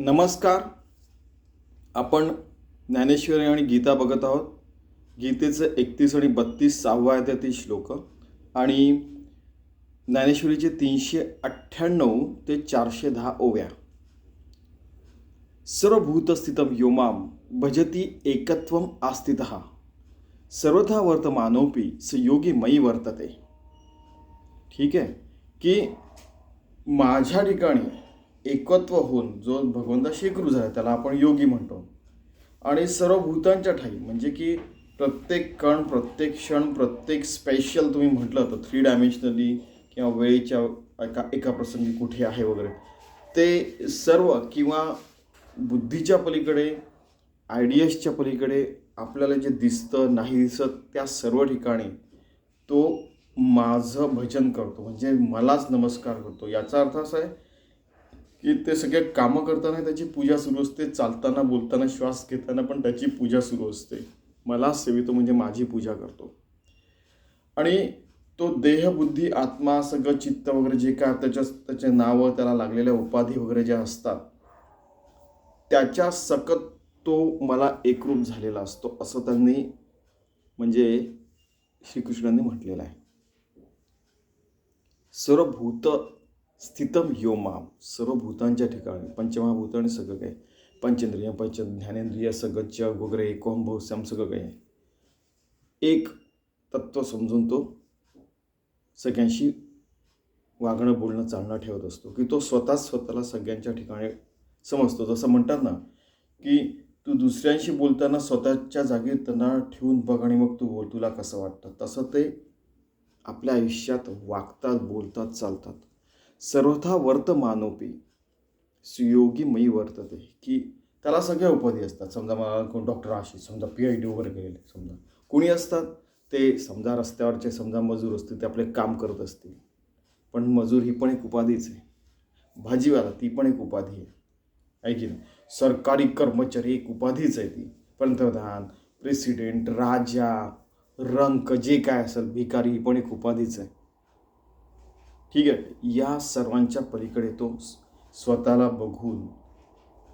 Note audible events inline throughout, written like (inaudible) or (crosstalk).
नमस्कार. आपण ज्ञानेश्वरी आणि गीता बघत आहोत. गीतेचं एकतीस आणि बत्तीस सहावा आहे ते श्लोक. आणि ज्ञानेश्वरीचे तीनशे अठ्ठ्याण्णव ते चारशे दहा ओव्या. सर्वभूतस्थितं योमाम भजती एकत्व आस्थित. सर्वथा वर्तमानोपी स योगी मयी वर्तते. ठीक आहे? की माझ्या ठिकाणी एकत्व होऊन जो भगवंताशी एकरूप झाला त्याला आपण योगी म्हणतो. आणि सर्व भूतांच्या ठाई म्हणजे की प्रत्येक कण प्रत्येक क्षण प्रत्येक स्पेशल तुम्ही म्हटलं तर थ्री डायमेन्शनली किंवा वेळेच्या एका एका प्रसंगी कुठे आहे वगैरे. ते सर्व किंवा बुद्धीच्या पलीकडे आयडियाजच्या पलीकडे आपल्याला जे दिसतं नाही दिसत त्या सर्व ठिकाणी तो माझं भजन करतो. म्हणजे मलाच नमस्कार करतो. याचा अर्थ असा आहे की ते सगळे कामं करताना त्याची पूजा सुरू असते चालताना बोलताना श्वास घेताना पण त्याची पूजा सुरू असते. मला सेवितो म्हणजे माझी पूजा करतो. आणि तो देह बुद्धी आत्मा सगळं चित्त वगैरे जे काय त्याच्या त्याचे नावं त्याला लागलेल्या उपाधी वगैरे ज्या असतात त्याच्या सकत तो मला एकरूप झालेला असतो असं त्यांनी म्हणजे श्रीकृष्णांनी म्हटलेलं आहे. सर्व स्थितम स्थितम योमाम सर्व भूतांच्या ठिकाणी पंचमहाभूत आणि सगळं काही. पंचेंद्रिय पंच ज्ञानेंद्रिय सगळं जग वगैरे एकोम सम सगळं काही. एक तत्व समजून तो सगळ्यांशी वागणं बोलणं चालणं ठेवत असतो की तो स्वतःच स्वतःला सगळ्यांच्या ठिकाणी समजतो. जसं म्हणतात ना की तू दुसऱ्यांशी बोलताना स्वतःच्या जागी त्यांना ठेवून बघ आणि मग तू बोल तुला कसं वाटतं? तसं ते आपल्या आयुष्यात वागतात बोलतात चालतात. सर्वथा वर्तमानोपी सुयोगी मयी वर्तते की त्याला सगळ्या उपाधी असतात. समजा मला कोण डॉक्टर अशी समजा पी आय डी वगैरे गेलेले समजा. कोणी असतात ते समजा रस्त्यावरचे समजा मजूर असतील ते आपले काम करत असतील. पण मजूर ही पण एक उपाधीच आहे. भाजीवाला ती पण एक उपाधी आहे. आहे की नाही? सरकारी कर्मचारी एक उपाधीच आहे ती. पंतप्रधान प्रेसिडेंट राजा रंक जे काय असेल भिकारी ही पण एक उपाधीच आहे. ठीक आहे. या सर्वांच्या पलीकडे तो स्वतःला बघून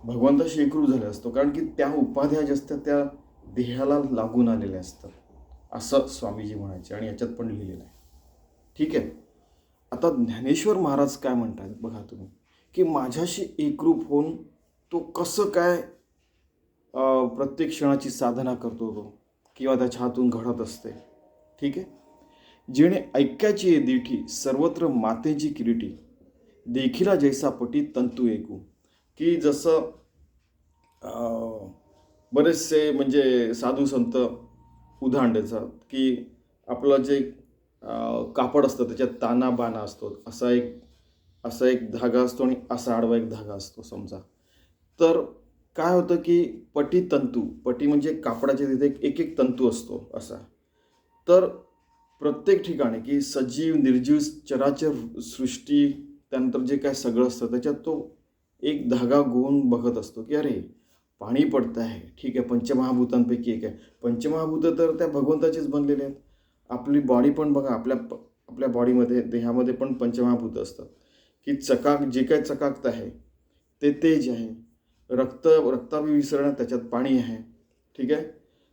भगवंताशी एकरूप झाले असतो. कारण की त्या उपाध्या ज्या असतात त्या देहाला लागून आलेल्या असतात. असं स्वामीजी म्हणायचे आणि याच्यात पण लिहिलेलं आहे. ठीक आहे. आता ज्ञानेश्वर महाराज काय म्हणतात बघा तुम्ही? की माझ्याशी एकरूप होऊन तो कसं काय प्रत्येक क्षणाची साधना करतो तो? किंवा त्याच्या हातून घडत असते? ठीक आहे. जेणे ऐक्याची ये दिठी सर्वत्र मातेची किरीटी. देखिला जैसा पटी तंतू ऐकू. की जसं बरेचसे म्हणजे साधू संत उदाहरण द्यायचं की आपलं जे कापड असतं त्याच्यात ताना बाना असतो. असा एक असा एक धागा असतो आणि असा आडवा एक धागा असतो समजा. तर काय होतं की पटी तंतू पटी म्हणजे कापडाच्या तिथे एक एक तंतू असतो असा. तर प्रत्येक ठिकाणी की सजीव निर्जीव चराचर सृष्टी त्यानंतर जे काय सगळं असतं त्याच्यात तो एक धागा गोवून बघत असतो की अरे पाणी पडतं आहे ठीक आहे पंचमहाभूतांपैकी एक आहे. पंचमहाभूत तर त्या भगवंताचीच बनलेले आहेत. आपली बॉडी पण बघा आपल्या आपल्या बॉडीमध्ये देहामध्ये पण पंचमहाभूत असतात. की चकाक जे काय चकाकत आहे ते तेज आहे. रक्त रक्ताभी त्याच्यात पाणी आहे. ठीक आहे?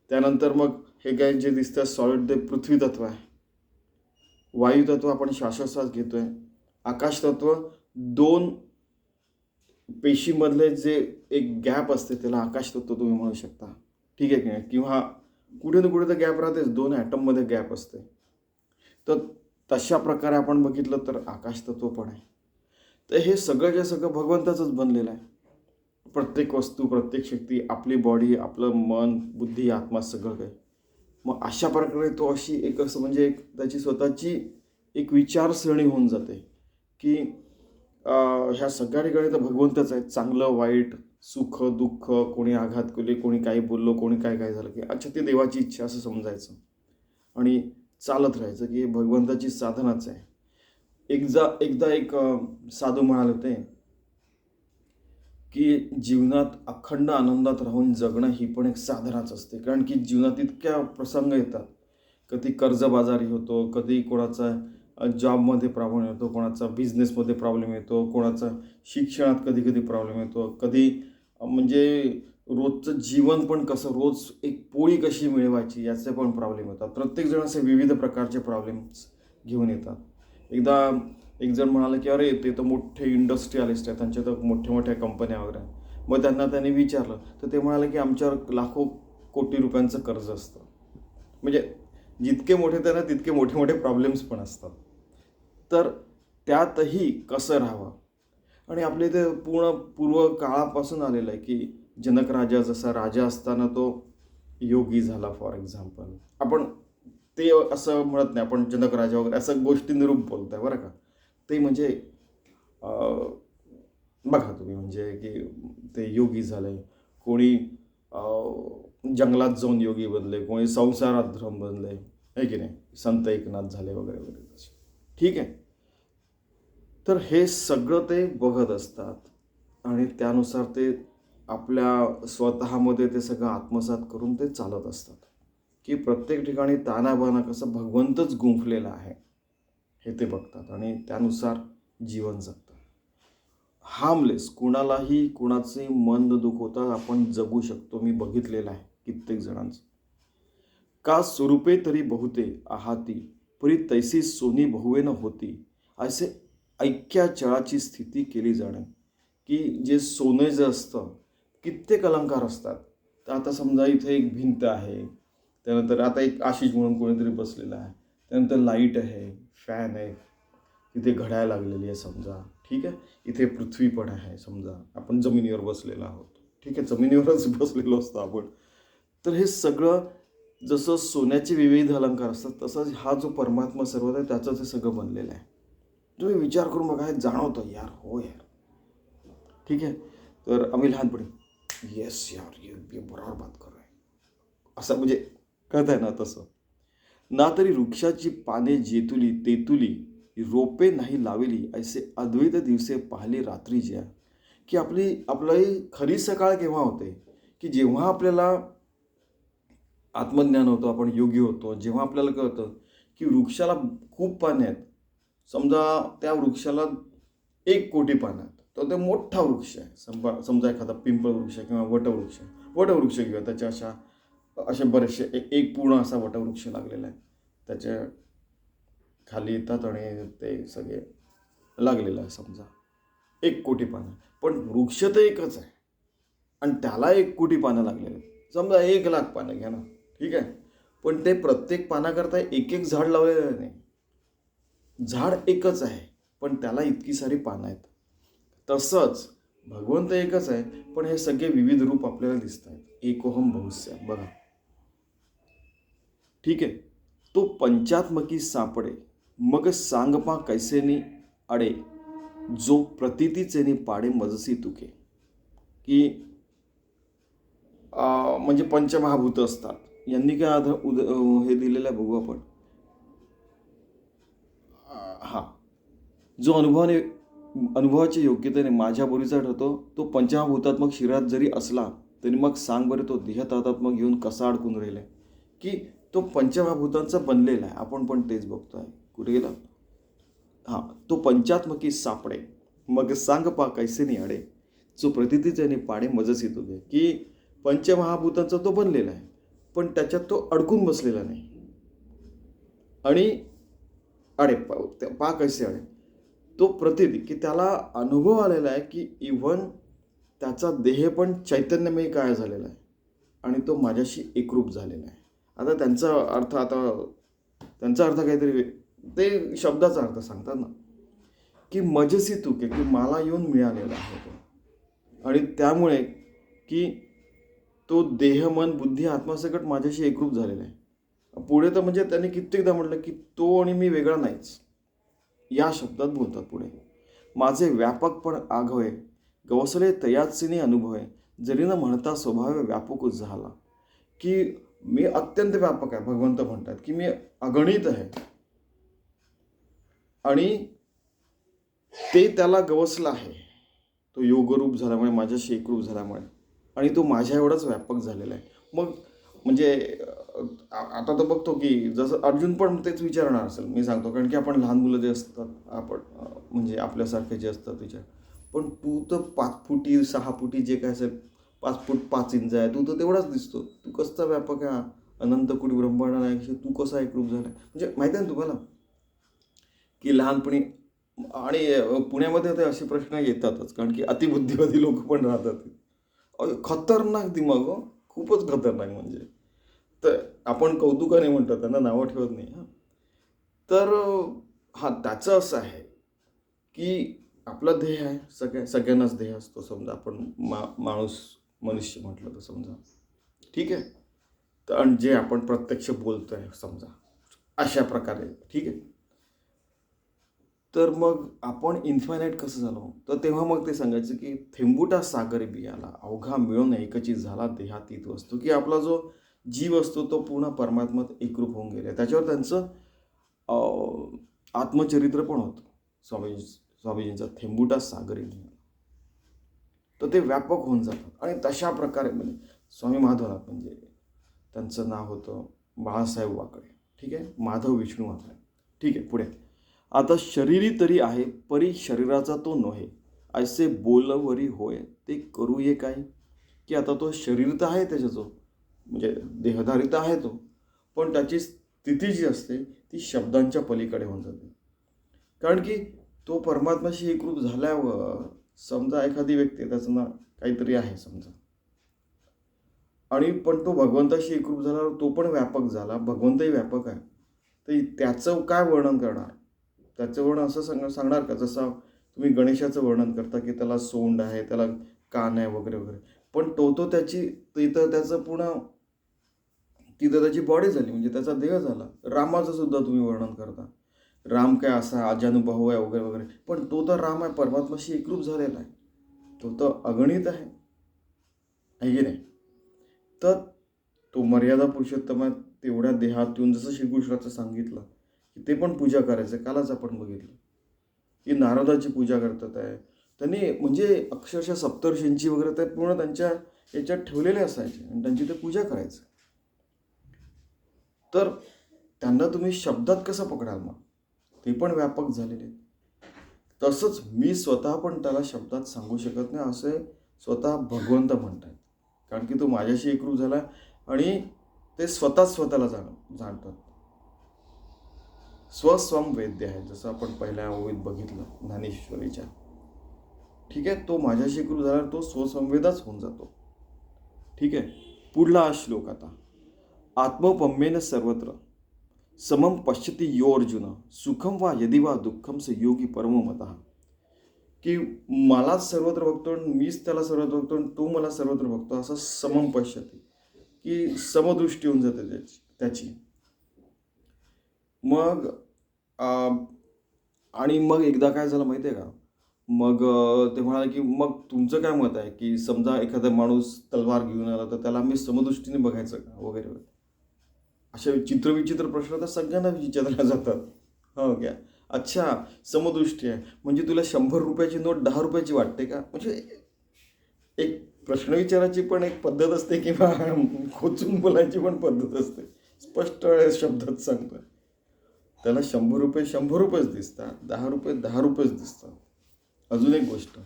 त्यानंतर मग हे काय जे दिसतं सॉलिड ते पृथ्वी तत्व आहे. वायुतत्व आपण श्वासोश्वास घेतो आहे आकाशतत्व दोन पेशीमधले जे एक गॅप असते त्याला आकाशतत्व तुम्ही म्हणू शकता. ठीक आहे की नाही? किंवा कुठे ना कुठे तर गॅप राहतेच दोन ॲटममध्ये गॅप असते. तर तशा प्रकारे आपण बघितलं तर आकाशतत्व पण आहे. तर हे सगळं जे सगळं भगवंताचंच बनलेलं आहे. प्रत्येक वस्तू प्रत्येक शक्ती आपली बॉडी आपलं मन बुद्धी आत्मा सगळं काही. मग अशा प्रकारे तो अशी एक असं म्हणजे एक त्याची स्वतःची एक विचारसरणी होऊन जाते की ह्या सगळ्या ठिकाणी तर भगवंतच आहेत. चांगलं वाईट सुख दुःख कोणी आघात केले कोणी काही बोललो कोणी काय काय झालं की अच्छा ते देवाची इच्छा असं समजायचं. आणि चालत राहायचं की हे भगवंताची साधनाच आहे. एकदा एकदा एक साधू म्हणाले होते की जीवनात अखंड आनंदात राहून जगणं ही पण एक साधनाच असते. कारण की जीवनात इतक्या प्रसंग येतात. कधी कर्जबाजारी होतो कधी कोणाचा जॉबमध्ये प्रॉब्लेम येतो कोणाचा बिझनेसमध्ये प्रॉब्लेम येतो कोणाचा शिक्षणात कधी कधी प्रॉब्लेम येतो कधी म्हणजे रोजचं जीवन पण कसं रोज एक पोळी कशी मिळवायची याचे पण प्रॉब्लेम येतात. प्रत्येकजण असे विविध प्रकारचे प्रॉब्लेम्स घेऊन येतात. एकदा एक जण म्हणाले की अरे ते तर मोठे इंडस्ट्रियलिस्ट आहेत. त्यांच्या तर मोठ्या मोठ्या कंपन्या वगैरे. मग त्यांना त्यांनी विचारलं. तर ते म्हणाले की आमच्यावर लाखो कोटी रुपयांचं कर्ज असतं. म्हणजे जितके मोठे त्यांना तितके मोठे मोठे प्रॉब्लेम्स पण असतात. तर त्यातही कसं राहावं? आणि आपल्या इथे पूर्ण पूर्व काळापासून आलेलं आहे की जनक राजा जसा राजा असताना तो योगी झाला फॉर एक्झाम्पल आपण ते असं म्हणत नाही. आपण जनक राजा वगैरे असं गोष्टी निरूप बोलतोय बरं का? ते म्हणजे बघा तुम्ही म्हणजे की ते योगी झाले. कोणी जंगलात जाऊन योगी बनले कोणी संसारात धर्म बनले. आहे की नाही? संत एकनाथ झाले वगैरे वगैरे तसे. ठीक आहे? तर हे सगळं ते बघत असतात. आणि त्यानुसार ते आपल्या स्वतःमध्ये ते सगळं आत्मसात करून ते चालत असतात. की प्रत्येक ठिकाणी तानाबाना कसं भगवंतच गुंफलेला आहे. हे ते बघतात आणि त्यानुसार जीवन जगतात. हार्मलेस कुणालाही कुणाचे मन न दुखवता आपण जगू शकतो. मी बघितलेलं आहे कित्येक जणांचं. का स्वरूपे तरी बहुते आहाती परी तैसी सोनी बहुवेनं होती. असे ऐक्या चळाची स्थिती केली जाणे. की जे सोनं जे असतं कित्येक अलंकार असतात. तर आता समजा इथे एक भिंत आहे त्यानंतर आता एक आशिष म्हणून कोणीतरी बसलेला आहे त्यानंतर लाइट आहे फॅन आहे. तिथे घड्याळ लागलेली आहे समजा. ठीक आहे? इथे पृथ्वी पण आहे समजा. आपण जमिनीवर बसलेलो आहोत. ठीक आहे? जमिनीवरच (laughs) बसलेलो असतो आपण. तर हे सगळं जसं सोन्याचे विविध अलंकार असतात तसंच हा जो परमात्मा सर्वत आहे त्याचं ते सगळं बनलेलं आहे. तुम्ही विचार करून बघा हे जाणवतं. यार हो यार. ठीक आहे? तर आम्ही लहानपणी येस यार ये बरोबर बात करू असं म्हणजे कळत आहे ना तसं? ना तरी वृक्षाची पाने जेतुली तेतुली रोपे नाही लावली असे अद्वैत दिवसे पाहिले रात्री ज्या की आपली आपली खरी सकाळ केव्हा होते? की जेव्हा आपल्याला आत्मज्ञान होतं आपण योगी होतो जेव्हा आपल्याला कळतं की वृक्षाला खूप पाने आहेत. समजा त्या वृक्षाला एक कोटी पानं आहेत. तर ते मोठा वृक्ष आहे. समजा समजा एखादा पिंपळ वृक्ष किंवा वटवृक्ष वटवृक्ष घेऊया त्याच्या अशा असे बरेचसे एक पूर्ण असा वटवृक्ष लागलेला आहे. त्याच्याखाली येतात आणि ते सगळे लागलेलं आहे समजा. एक कोटी पानं. पण वृक्ष तर एकच आहे. आणि त्याला एक कोटी पानं लागलेली आहेत. समजा एक लाख पानं घ्या ना. ठीक आहे? पण ते प्रत्येक पानाकरता एक एक झाड लावलेलं नाही. झाड एकच आहे. पण त्याला इतकी सारी पानं आहेत. तसंच भगवंत एकच आहे. पण हे सगळे विविध रूप आपल्याला दिसत आहेत एकोहम बहुस्य. बघा. ठीक आहे तो पंचात्मकी सापडे. मग सांगपा कैसेनी अडे. जो प्रतितीचेनी पाडे मजसी तुके. की म्हणजे पंचमहाभूत असतात. यांनी काय आध उद हे दिलेलं आहे बघू आपण. हा. जो अनुभवाने अनुभवाच्या योग्यतेने माझ्या बोलीचा ठरतो तो पंचमहाभूतात्मक शरीरात जरी असला तरी मग सांग बरं तो देहतात्मक घेऊन कसा अडकून राहिले की तो पंचमहाभूतांचा बनलेला आहे. आपण पण तेच बघतोय. कुठे गेला? हां तो पंचात्मकी सापडे. मग सांग पा कैसे नाही अडे जो प्रतितीच्याने पाडे मजसी तुझे की पंचमहाभूतांचा तो बनलेला आहे. पण त्याच्यात तो अडकून बसलेला नाही. आणि अडे पा पा कैसे अडे तो प्रतिती की त्याला अनुभव आलेला आहे की इव्हन त्याचा देह पण चैतन्यमय काय झालेला आहे. आणि तो माझ्याशी एकरूप झालेला आहे. आता त्यांचा अर्थ आता त्यांचा अर्थ काहीतरी ते शब्दाचा अर्थ सांगतात ना की मजसी तुके की मला येऊन मिळालेला आहे तो. आणि त्यामुळे की तो देह मन बुद्धी आत्मासकट माझ्याशी एकरूप झालेला आहे. पुढे तर म्हणजे त्यांनी कित्येकदा म्हटलं की तो आणि मी वेगळा नाहीच. या शब्दात बोलतात पुढे. माझे व्यापक पण आघवे गवसले तयाचीने अनुभवे जरी न म्हणता स्वभाव व्यापक झाला की मी अत्यंत व्यापक आहे भगवंत म्हणतात की मी अगणित आहे. आणि ते त्याला गवसलं आहे. तो योगरूप झाल्यामुळे माझ्याशी एकरूप झाल्यामुळे आणि तो माझ्या एवढाच व्यापक झालेला आहे. मग म्हणजे आता तर बघतो की जसं अर्जुन पण तेच विचारणार असेल मी सांगतो कारण की आपण लहान मुलं जे असतात आपण म्हणजे आपल्यासारखे जे असतात विचार. पण तू तर पाच फुटी सहा फुटी जे काय असेल पाच फूट पाच इंच आहे. तू तर तेवढाच दिसतो. तू कसचा व्यापक आहे अनंतकुटी ब्रह्मांड तू कसा एकरूप झाला म्हणजे माहिती आहे ना तुम्हाला? की लहानपणी आणि पुण्यामध्ये ते असे प्रश्न येतातच. कारण की अतिबुद्धिवादी लोक पण राहतात. खतरनाक दिमाग हो. खूपच खतरनाक म्हणजे. तर आपण कौतुकाने म्हणतात त्यांना नावं ठेवत नाही हां. तर हां त्याचं असं आहे की आपला ध्येय आहे. सगळ्या सगळ्यांनाच ध्येय असतो. समजा आपण मा माणूस मनुष्य म्हटलं तर समजा. ठीक आहे? तर आणि जे आपण प्रत्यक्ष बोलतो आहे समजा. अशा प्रकारे. ठीक आहे? तर मग आपण इन्फायनाईट कसं झालो? तर तेव्हा मग ते सांगायचं की थेंबुटा सागर बियाला अवघा मिळून एकची झाला देहातीत वस्तू. की आपला जो जीव असतो तो पूर्ण परमात्मात एकरूप होऊन गेला त्याच्यावर त्यांचं आत्मचरित्र पण होतं. स्वामीजी स्वामीजींचा थेंबुटा सागरी तर ते व्यापक होऊन जातात. आणि तशा प्रकारे म्हणजे स्वामी माधवनाथ म्हणजे त्यांचं नाव होतं बाळासाहेब वाकडे ठीक आहे? माधव विष्णू वाकडे ठीक आहे? पुढे. आता शरीरी तरी आहे परी शरीराचा तो नव्हे असे बोलवरी होय ते करू ये काय? की आता तो शरीर तर आहे त्याच्याचो म्हणजे देहधारी तर आहे तो. पण त्याची स्थिती जी असते ती शब्दांच्या पलीकडे होऊन जाते. कारण की तो परमात्माशी एकरूप झाल्यावर समजा एखादी व्यक्ती त्याचं ना काहीतरी आहे समजा. आणि पण तो भगवंताशी एकरूप झाल्यावर तो पण व्यापक झाला भगवंतही व्यापक आहे. तर त्याचं काय वर्णन करणार? त्याचं वर्णन असं सांग सांगणार का? जसं तुम्ही गणेशाचं वर्णन करता की त्याला सोंड आहे त्याला कान आहे वगैरे वगैरे. पण तो तो त्याची तिथं त्याचं पूर्ण तिथं त्याची बॉडी झाली म्हणजे त्याचा देह झाला. रामाचं सुद्धा तुम्ही वर्णन करता. राम काय असा अजानुभव आहे वगैरे वगैरे. पण तो तर राम आहे परमात्माशी एकरूप झालेला आहे. तो तर अगणित आहे. आहे की नाही? तर तो मर्यादा पुरुषोत्तम आहे तेवढ्या देहात येऊन जसं श्रीकृष्णाचं सांगितलं की ते पण पूजा करायचं कालच आपण बघितलं. की नारदाची पूजा करतात आहे. त्यांनी म्हणजे अक्षरशः सप्तर्षींची वगैरे ते पूर्ण त्यांच्या याच्यात ठेवलेले असायचे आणि त्यांची ते पूजा करायचं. तर त्यांना तुम्ही शब्दात कसं पकडाल मग? ते पण व्यापक झालेले आहेत. तसंच मी स्वतः पण त्याला शब्दात सांगू शकत नाही असे स्वतः भगवंत म्हणतात कारण की तो माझ्याशी एकरूप झाला आणि ते स्वतः स्वतःला जाण जाणतात. स्वस्वम वैद्य आहे जसं आपण पहिल्या ओळीत बघितलं ज्ञानेश्वरीच्या. ठीक आहे तो माझ्याशी एकरूप झाला तो स्वसंवेदाच होऊन जातो. ठीक आहे पुढला श्लोक आता. आत्मपम्येन सर्वत्र. समम पश्यती यो अर्जुन सुखम वा यदि वा दुःखम स योगी परममत की मलाच सर्वत्र बघतो आणि मीच त्याला सर्वत्र बघतो आणि तो मला सर्वत्र बघतो असं समम पश्यती. की समदृष्टी होऊन जाते त्याची त्याची. मग आणि मग एकदा काय झालं माहिती आहे का? मग ते म्हणाले की मग तुमचं काय मत आहे? की समजा एखादा माणूस तलवार घेऊन आला तर त्याला मी समदृष्टीने बघायचं का? वगैरे वगैरे. अशा चित्रविचित्र प्रश्न तर सगळ्यांना विचारल्या जातात. हो क्या अच्छा समदृष्टी आहे. म्हणजे तुला शंभर रुपयाची नोट दहा रुपयाची वाटते का? म्हणजे एक प्रश्न विचारायची पण एक पद्धत असते किंवा खोचून बोलायची पण पद्धत असते. स्पष्ट शब्दात सांगतो. त्याला शंभर रुपये शंभर रुपयेच दिसतात. दहा रुपये दहा रुपयेच दिसतात. अजून एक गोष्ट.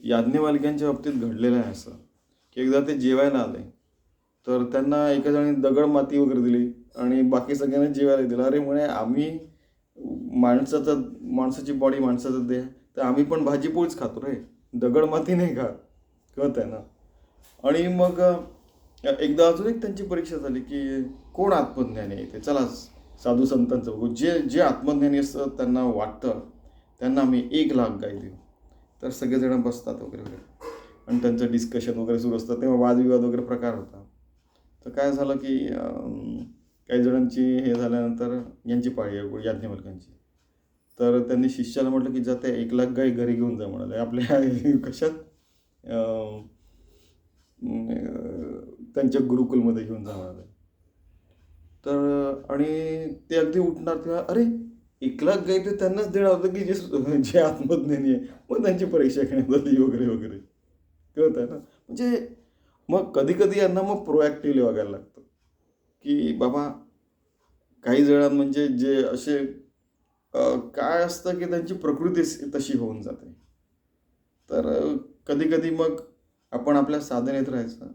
याज्ञवालिकांच्या बाबतीत घडलेलं आहे असं की एकदा ते जेवायला आले. तर त्यांना एका जणांनी दगड माती वगैरे दिली आणि बाकी सगळ्यांना जेवायला दिलं. अरे म्हणे आम्ही माणसाचा माणसाची बॉडी माणसाचं देह तर आम्ही पण भाजीपोळीच खातो रे. दगड माती नाही खात कळत आहे ना? आणि मग एकदा अजून एक त्यांची परीक्षा झाली की कोण आत्मज्ञानी आहे ते? चला साधू संतांचं बघू. जे जे आत्मज्ञानी असतं त्यांना वाटतं त्यांना आम्ही एक लाख गाय देऊ. तर सगळेजण बसतात वगैरे वगैरे. आणि त्यांचं डिस्कशन वगैरे सुरू असतं. तेव्हा वादविवाद वगैरे प्रकार होता तर काय झालं की काही जणांची हे झाल्यानंतर यांची पाळी आहे याज्ञवल्कांची तर त्यांनी शिष्याला म्हटलं की जाते एक लाख गाय घरी घेऊन जा म्हणाले. आपल्या (laughs) कशात? त्यांच्या गुरुकुलमध्ये घेऊन जा म्हणाले. तर आणि ते अगदी उठणार तेव्हा अरे एक लाख गाय ते त्यांनाच देणार होतं की जे (laughs) जे आत्मज्ञानी आहे. मग त्यांची परीक्षा घेण्यात आली वगैरे वगैरे. कळत आहे ना? म्हणजे मग कधीकधी यांना मग प्रोॲक्टिव्हली वागायला लागतं. की बाबा काही जणां म्हणजे जे असे काय असतं की त्यांची प्रकृती तशी होऊन जाते. तर कधीकधी मग आपण आपल्या साधनेत राहायचं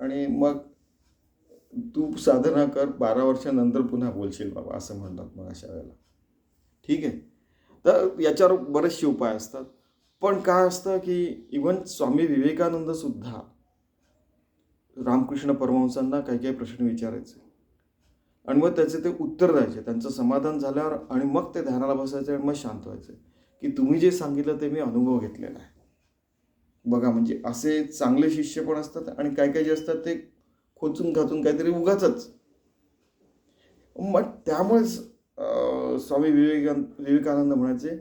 आणि मग तू साधना कर बारा वर्षानंतर पुन्हा बोलशील बाबा असं म्हणतात मग अशा वेळेला. ठीक आहे? तर याच्यावर बरेचसे उपाय असतात. पण काय असतं की इवन स्वामी विवेकानंद सुद्धा रामकृष्ण परमहंसांना काही काही प्रश्न विचारायचे. आणि मग त्याचे ते उत्तर द्यायचे. त्यांचं समाधान झाल्यावर आणि मग ते ध्यानाला बसायचे आणि मग शांत व्हायचे. की तुम्ही जे सांगितलं ते मी अनुभव घेतलेला आहे. बघा म्हणजे असे चांगले शिष्य पण असतात आणि काही काही जे असतात ते खोचून खाचून काहीतरी उगाचच. मग त्यामुळेच स्वामी विवेकान विवेकानंद म्हणायचे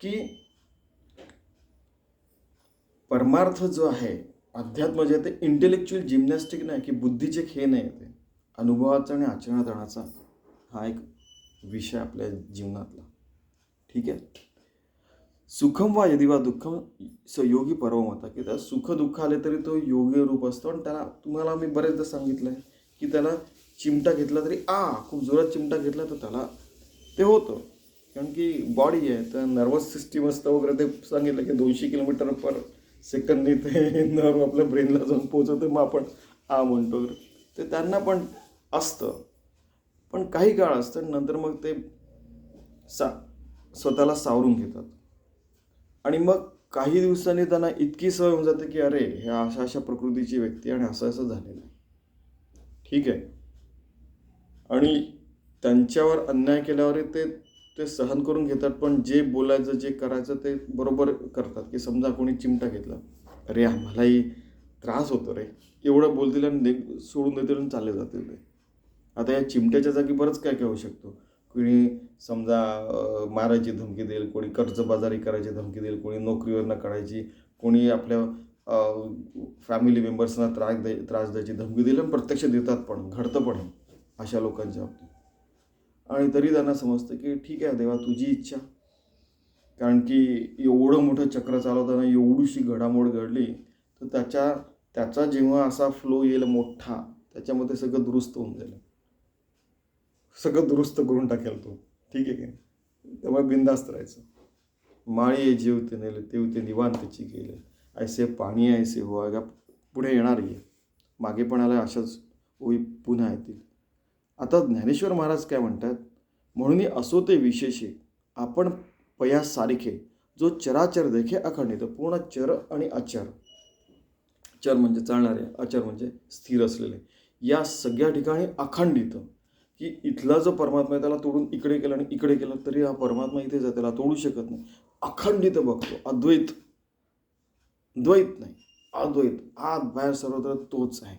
की परमार्थ जो आहे अध्यात्म जे ते इंटेलेक्च्युअल जिम्नॅस्टिक नाही की बुद्धीचे खेळ नाही ते. अनुभवाचा आणि आचरणात राहण्याचा हा एक विषय आपल्या जीवनातला. ठीक आहे? सुखम वा यदि वा दुःखम स योगी परम होता की त्या सुख दुःख आले तरी तो योगी रूप असतो आणि त्याला तुम्हाला मी बरेचदा सांगितलं आहे की त्याला चिमटा घेतला तरी आ खूप जोरात चिमटा घेतला तर त्याला ते होतं. कारण की बॉडी आहे तर नर्वस सिस्टीम असतं वगैरे ते सांगितलं की दोनशे किलोमीटर पर सेकंदने ते नर्व आपल्या ब्रेनला जाऊन पोचवतं मग आपण आ म्हणतो ते त्यांना पण असतं. पण काही काळ असतं नंतर मग ते सा स्वतःला सावरून घेतात. आणि मग काही दिवसांनी त्यांना इतकी सवय होऊन जाते की अरे हे अशा अशा प्रकृतीची व्यक्ती आणि असं असं झालेलं आहे. ठीक आहे. आणि त्यांच्यावर अन्याय केल्यावर ते ते सहन करून घेतात पण जे बोलायचं जे करायचं ते बरोबर करतात. की समजा कोणी चिमटा घेतला अरे आम्हालाही त्रास होतो रे. एवढं बोलतील आणि दे सोडून देतील आणि चालले जातील ते आता या चिमट्याच्या जागी बरंच काय काय होऊ शकतो. कोणी समजा मारायची धमकी देईल कोणी कर्जबाजारी करायची धमकी देईल कोणी नोकरीवरनं काढायची कोणी आपल्या फॅमिली मेंबर्सना त्रास द्याय त्रास द्यायची धमकी दिली आणि प्रत्यक्ष देतात पण घडतं पण अशा लोकांच्या बाबतीत. आणि तरी त्यांना समजतं की ठीक आहे देवा तुझी इच्छा. कारण की एवढं मोठं चक्र चालवताना एवढीशी घडामोड घडली तर त्याच्या त्याचा जेव्हा असा फ्लो येईल मोठा त्याच्यामध्ये सगळं दुरुस्त होऊन जाईल. सगळं दुरुस्त करून टाकेल तो. ठीक आहे की त्यामुळे बिंदास्त राहायचं. माळी जीव ते नेले तेव ते निवांतची गेले. ऐसे पाणी ऐसे हो पुढे येणार आहे. मागे पण आलं अशाच ओळी पुन्हा येतील. आता ज्ञानेश्वर महाराज काय म्हणतात? म्हणून असो ते विशेषे आपण पयास सारखे जो चराचर देखे अखंडित पूर्ण चर आणि अचर. चर म्हणजे चालणारे अचर म्हणजे स्थिर असलेले. या सगळ्या ठिकाणी अखंडित. की इथला जो परमात्मा आहे त्याला तोडून इकडे केला आणि इकडे केला तरी हा परमात्मा इथे आहे त्याला तोडू शकत नाही. अखंडित बघतो अद्वैत. द्वैत नाही अद्वैत. आत बाहेर सर्वत्र तोच आहे.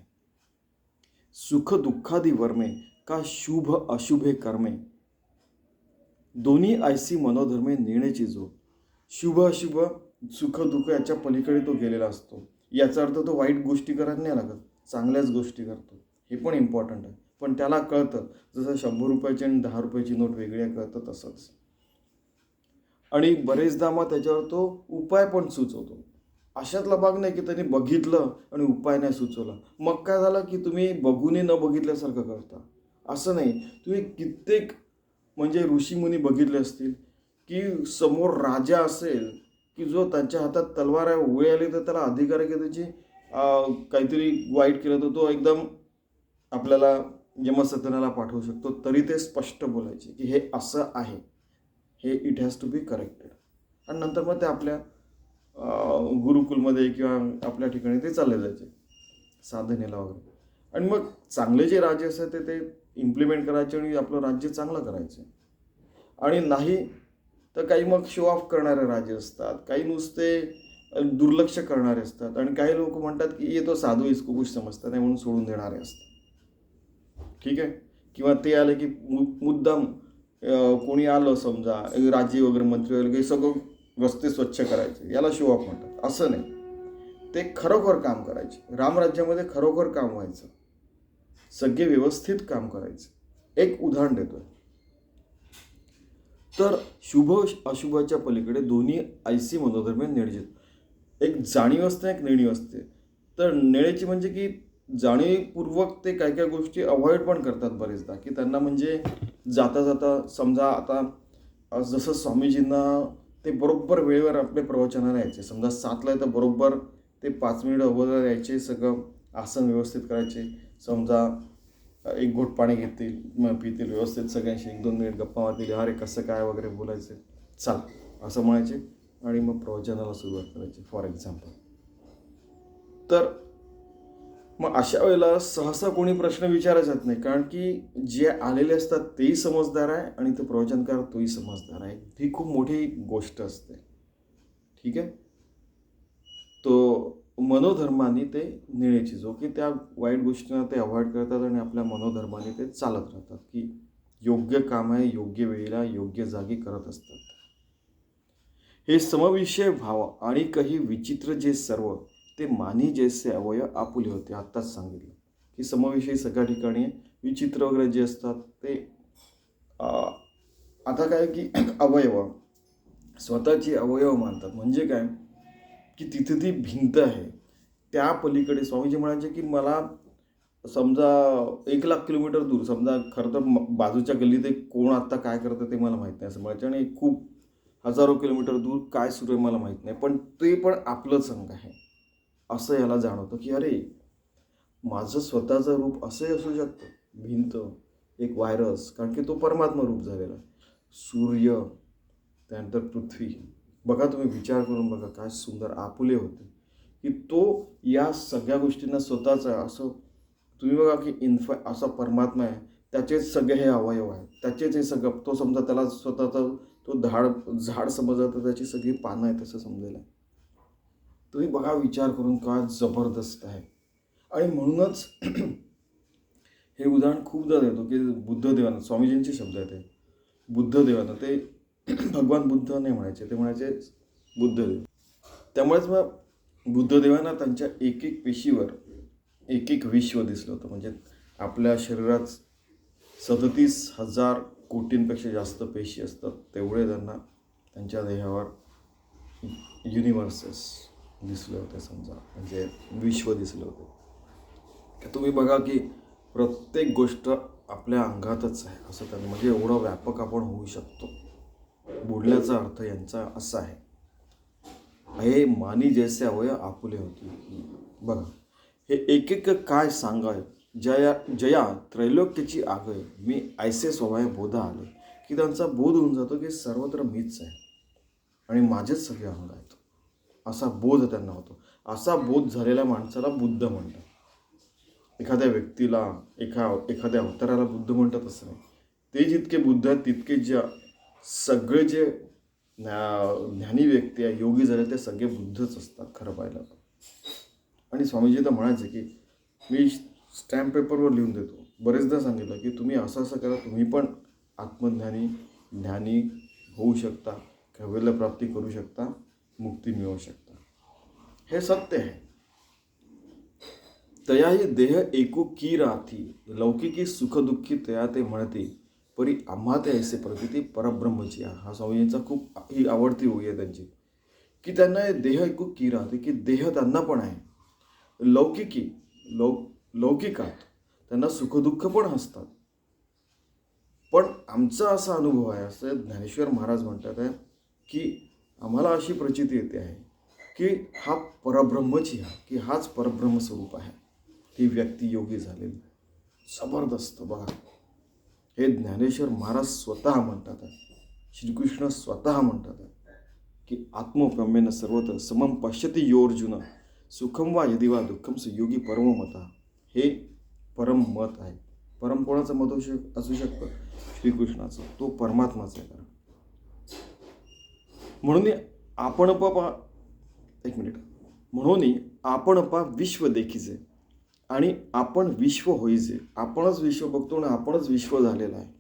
सुख दुःखादी वर्मे का शुभ अशुभे कर्मे? दोन्ही आयसी मनोधर्मे नेण्याची जो शुभ अशुभ सुख दुःख याच्या पलीकडे तो गेलेला असतो. याचा अर्थ तो वाईट गोष्टी करत नाही लागत चांगल्याच गोष्टी करतो. हे पण इम्पॉर्टंट आहे. पण त्याला कळतं जसं शंभर रुपयाची आणि दहा रुपयाची नोट वेगळी कळतं तसंच. आणि बरेचदा मग त्याच्यावर तो उपाय पण सुचवतो. अशातला भाग नाही की त्यांनी बघितलं आणि उपाय नाही सुचवला. मग काय झालं की तुम्ही बघूनही न बघितल्यासारखं करता. असं नाही. तुम्ही कित्येक म्हणजे ऋषीमुनी बघितले असतील की समोर राजा असेल की जो त्यांच्या हातात तलवार आहे उभे आली तर त्याला अधिकार आहे की त्याची काहीतरी वाईट केलं तर तो एकदम आपल्याला यमसदनाला पाठवू शकतो. तरी ते स्पष्ट बोलायचे की हे असं आहे. हे it has to be corrected आणि नंतर मग ते आपल्या गुरुकुलमध्ये किंवा आपल्या ठिकाणी ते चालले जायचे. साधनेला वगैरे. आणि मग चांगले जे राजे असतात ते ते इम्प्लिमेंट करायचे आणि आपलं राज्य चांगलं करायचं. आणि नाही तर काही मग शो ऑफ करणारे राजे असतात काही नुसते दुर्लक्ष करणारे असतात आणि काही लोक म्हणतात की ये तो साधू इसको कुछ समजतात नाही म्हणून सोडून देणारे असतात. ठीक आहे? किंवा ते आले की मु मुद्दाम कोणी आलं समजा अ, राजे वगैरे मंत्री वगैरे काही सगळं रस्ते स्वच्छ करायचे याला शो ऑफ म्हणतात. असं नाही. ते खरोखर काम करायचे. रामराज्यामध्ये खरोखर काम व्हायचं. सगळे व्यवस्थित काम करायचे. एक उदाहरण देतोय. तर शुभ अशुभाच्या पलीकडे दोन्ही आयसी मनोदरम्यान निर्जित एक जाणीव असते एक नेणीव असते. तर नेण्याची म्हणजे की जाणीवपूर्वक ते काय काय गोष्टी अवॉइड पण करतात बरेचदा की त्यांना म्हणजे जाता जाता समजा आता जसं स्वामीजींना ते बरोबर वेळेवर आपले प्रवचनाला यायचे. समजा सातला आहे तर बरोबर ते पाच मिनिट अगोदर यायचे सगळं आसन व्यवस्थित करायचे. समजा एक घोट पाणी घेतील मग पितील व्यवस्थित सगळ्यांशी एक दोन मिनिट गप्पा मारतील अरे कसं काय वगैरे बोलायचं. चाल असं म्हणायचे आणि मग प्रवचनाला सुरुवात करायची फॉर एक्झाम्पल तर मग अशा वेळेला सहसा कोणी प्रश्न विचारला जात नाही कारण की जे आलेले असतात तेही समजदार आहे आणि तो प्रवचनकार तोही समजदार आहे. ही खूप मोठी गोष्ट असते. ठीक आहे? तो मनोधर्माने ते नेण्याची जो की त्या वाईट गोष्टींना ते अवॉइड करतात आणि आपल्या मनोधर्माने ते चालत राहतात की योग्य काम आहे योग्य वेळेला योग्य जागी करत असतात. हे समविषय भाव आणि काही विचित्र जे सर्व ते मानी जैसे अवयव आपुले होते आत्ताच सांगितलं. की समविषयी सगळ्या ठिकाणी विचित्र वगैरे जे असतात ते आता काय की अवयव स्वतःची अवयव मानतात. म्हणजे काय? की तिथे ती भिंत आहे. त्या पलीकडे स्वामीजी म्हणायचे की मला समजा एक लाख किलोमीटर दूर समजा खरं तर बाजूच्या गल्लीत एक कोण आत्ता काय करतं ते मला माहीत नाही असं म्हणायचं आणि खूप हजारो किलोमीटर दूर काय सुरू आहे मला माहीत नाही. पण ते पण आपलं संघ आहे. असं याला जाणवतं की अरे माझं स्वतःचं रूप असंही असू शकतं. भिंत एक व्हायरस कारण की तो परमात्मा रूप झालेला आहे. सूर्य त्यानंतर पृथ्वी. बघा तुम्ही विचार करून बघा काय सुंदर आपुले होते. की तो या सगळ्या गोष्टींना स्वतःचा असं तुम्ही बघा की इन्फा असा परमात्मा आहे त्याचेच सगळे हे अवयव आहेत त्याचेच हे सगळं तो समजा त्याला स्वतःचा तो झाड झाड समजा तर त्याची सगळी पानं आहेत असं समजेल तुम्ही बघा विचार करून काय जबरदस्त आहे. आणि म्हणूनच (clears throat) हे उदाहरण खूपदा देतो की बुद्धदेवानं स्वामीजींचे शब्द आहेत ते बुद्धदेवानं ते भगवान बुद्ध नाही म्हणायचे ते म्हणायचे बुद्धदेव. त्यामुळेच मग बुद्धदेवांना त्यांच्या एक एक पेशीवर एक एक विश्व दिसलं होतं. म्हणजे आपल्या शरीरात सदतीस हजार कोटींपेक्षा जास्त पेशी असतात तेवढे त्यांना त्यांच्या देहावर युनिव्हर्सेस दिसले होते समजा. म्हणजे विश्व दिसले होते. तुम्ही बघा की प्रत्येक गोष्ट आपल्या अंगातच आहे असं त्यांनी म्हणजे एवढं व्यापक आपण होऊ शकतो. बोलण्याचा अर्थ यांचा असा आहे. हे मानी जैसे अवय आपुले होती. बघा हे एक एक काय सांगाय जया जया त्रैलोक्याची आगय. मी ऐसे स्वभाव बोधा आले की त्यांचा बोध होऊन जातो की सर्वत्र मीच आहे. आणि माझेच सगळे अंग आहेत. असा बोध त्यांना होतो. असा बोध झालेल्या माणसाला बुद्ध म्हणतात. एखाद्या व्यक्तीला एका एखाद्या अवताराला बुद्ध म्हणतात असं नाही. ते जितके बुद्ध आहेत तितके ज्या सगळे जे ज्ञानी व्यक्ती आहे योगी झाले ते सगळे बुद्धच असतात खरं पाहिलं तर. आणि स्वामीजी तर म्हणायचे की मी स्टॅम्प पेपरवर लिहून देतो. बरेचदा सांगितलं की तुम्ही असं असं करा तुम्ही पण आत्मज्ञानी ज्ञानी होऊ शकता कैवल्य प्राप्ती करू शकता मुक्ती मिळवू शकता. हे सत्य आहे. तयाही देह एकू की राहती लौकिकी सुखदुःखी तया ते म्हणते. परी आम्हा ऐसे प्रकृती परब्रह्मची हा स्वामीजींचा खूप ही आवडती होई आहे त्यांची. की त्यांना हे देह एकू की राहते की देह त्यांना पण आहे. लौकिकी लौ लौकिकात त्यांना सुखदुःख पण असतात. पण आमचा असा अनुभव आहे असं ज्ञानेश्वर महाराज म्हणतात आहे की आम्हाला अशी प्रचिती येते आहे की हा परब्रह्मची हा की हाच परब्रह्म स्वरूप आहे. ती व्यक्ती योगी झालेली. जबरदस्त बघा. हे ज्ञानेश्वर महाराज स्वतः म्हणतात. श्रीकृष्ण स्वतः म्हणतात. की आत्मप्रमेन सर्वत्र समम पश्यती योर्जुन सुखम वा यदि वा दुःखम सुयोगी योगी परममता हे परम मत आहे. परम कोणाचं मत होऊ शक असू शकतं? श्रीकृष्णाचं. तो परमात्माचं आहे. कारण म्हणून आपण पा एक मिनिट. म्हणून आपण पा विश्व देखीचे. आणि आपण विश्व होईचे आपणच विश्व बघतो आणि आपणच विश्व झालेलं आहे.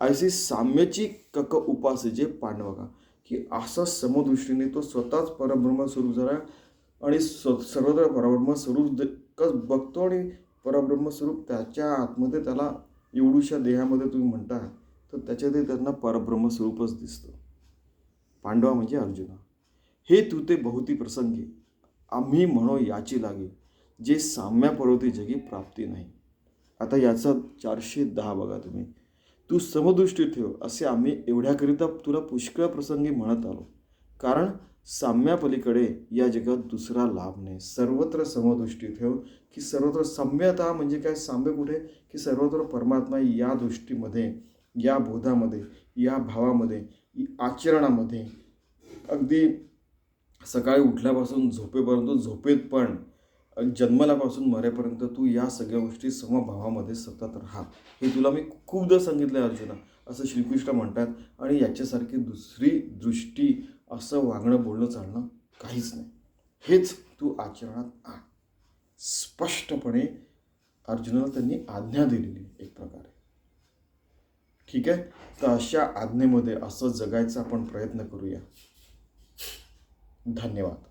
अशी साम्याची कक उपास जे पांडवका की. असा समदृष्टीने तो स्वतःच परब्रह्म स्वरूप झाला आणि स्व सर्वत्र परब्रह्म स्वरूप द- कस बघतो आणि परब्रह्म स्वरूप त्याच्या आतमध्ये त्याला एवढूशा देहामध्ये तुम्ही म्हणता तर त्याच्यातही ते त्यांना परब्रह्म स्वरूपच दिसतं. पांडवा म्हणजे अर्जुना. हे तू ते बहुती प्रसंगी. आम्ही म्हणो याची लागे. जे साम्यापर्वती जगी प्राप्ती नाही. आता याचा चारशे दहा बघा तुम्ही. तू समदृष्टी ठेव असे आम्ही एवढ्याकरिता तुला पुष्कळ प्रसंगी म्हणत आलो. कारण साम्यापलीकडे या जगात दुसरा लाभ नाही. सर्वत्र समदृष्टी ठेव की सर्वत्र साम्यता म्हणजे काय? साम्य कुठे? की सर्वत्र परमात्मा या दृष्टीमध्ये या बोधामध्ये या भावामध्ये आचरणामध्ये. अगदी सकाळी उठल्यापासून झोपेपर्यंत झोपेत पण जन्मल्यापासून मरेपर्यंत तू या सगळ्या गोष्टी समभावामध्ये सतत राहा. हे तुला मी खूपदा सांगितलं आहे अर्जुना. असं श्रीकृष्ण म्हणतात. आणि याच्यासारखी दुसरी दृष्टी असं वागणं बोलणं चालणं काहीच नाही. हेच तू आचरणात आण. स्पष्टपणे अर्जुनाला त्यांनी आज्ञा दिलेली आहे एक प्रकारे. ठीक आहे? तर अशा आज्ञेमध्ये असं जगायचा आपण प्रयत्न करूया. धन्यवाद.